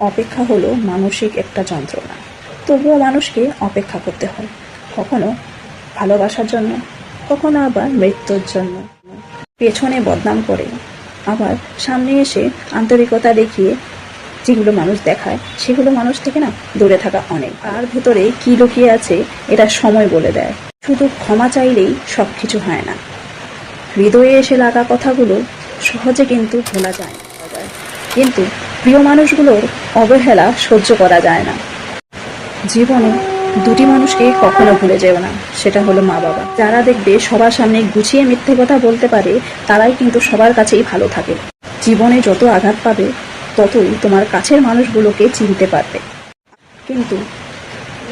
অপেক্ষা হলো মানসিক একটা যন্ত্রণা। তবুও মানুষকে অপেক্ষা করতে হয়, কখনো ভালোবাসার জন্য, কখনো আবার মৃত্যুর জন্য। পেছনে বদনাম করে, আবার সামনে এসে আন্তরিকতা দেখিয়ে যেগুলো মানুষ দেখায়, সেগুলো মানুষ থেকে না দূরে থাকা অনেক। আর ভেতরে কি লুকিয়ে আছে, এটা সময় বলে দেয়। শুধু ক্ষমা চাইলেই সব কিছু হয় না। হৃদয়ে এসে লাগা কথাগুলো সহজে কিন্তু ভোলা যায় কিন্তু প্রিয় মানুষগুলোর অবহেলা সহ্য করা যায় না। জীবনে দুটি মানুষকে কখনো ভুলে যেও না, সেটা হলো মা বাবা। যারা দেখবে সবার সামনে গুছিয়ে মিথ্যে কথা বলতে পারে, তারাই কিন্তু সবার কাছেই ভালো থাকে। জীবনে যত আঘাত পাবে, ততই তোমার কাছের মানুষগুলোকে চিনতে পারবে। কিন্তু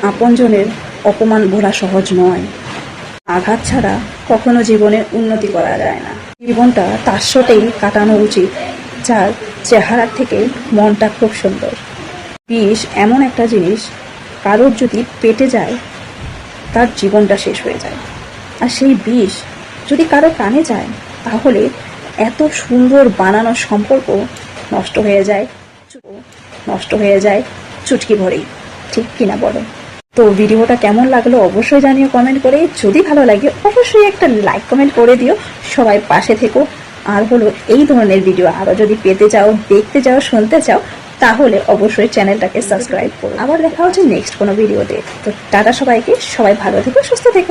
আপনজনের অপমান ভোলা সহজ নয়। আঘাত ছাড়া কখনো জীবনে উন্নতি করা যায় না। জীবনটা তার সাথেই কাটানো উচিত। যার চেহারার থেকে মনটা খুব সুন্দর। বিষ এমন একটা জিনিস, কারোর যদি পেটে যায়, তার জীবনটা শেষ হয়ে যায়। আর সেই বিষ যদি কারও কানে যায়, তাহলে এত সুন্দর বানানো সম্পর্ক নষ্ট হয়ে যায়, নষ্ট হয়ে যায় চুটকি ভরেই। ঠিক কিনা বলো? তো ভিডিওটা কেমন লাগল অবশ্যই জানিও কমেন্ট করে। যদি ভালো লাগে, অবশ্যই একটা লাইক কমেন্ট করে দিও। সবাই পাশে থেকো। আর হলো এই ধরনের ভিডিও আরও যদি পেতে চাও, দেখতে চাও, শুনতে চাও, তাহলে অবশ্যই চ্যানেলটাকে সাবস্ক্রাইব করো। আবার দেখা হচ্ছে নেক্সট কোনো ভিডিওতে তো টাটা সবাইকে, সবাই ভালো থেকো, সুস্থ থেকো।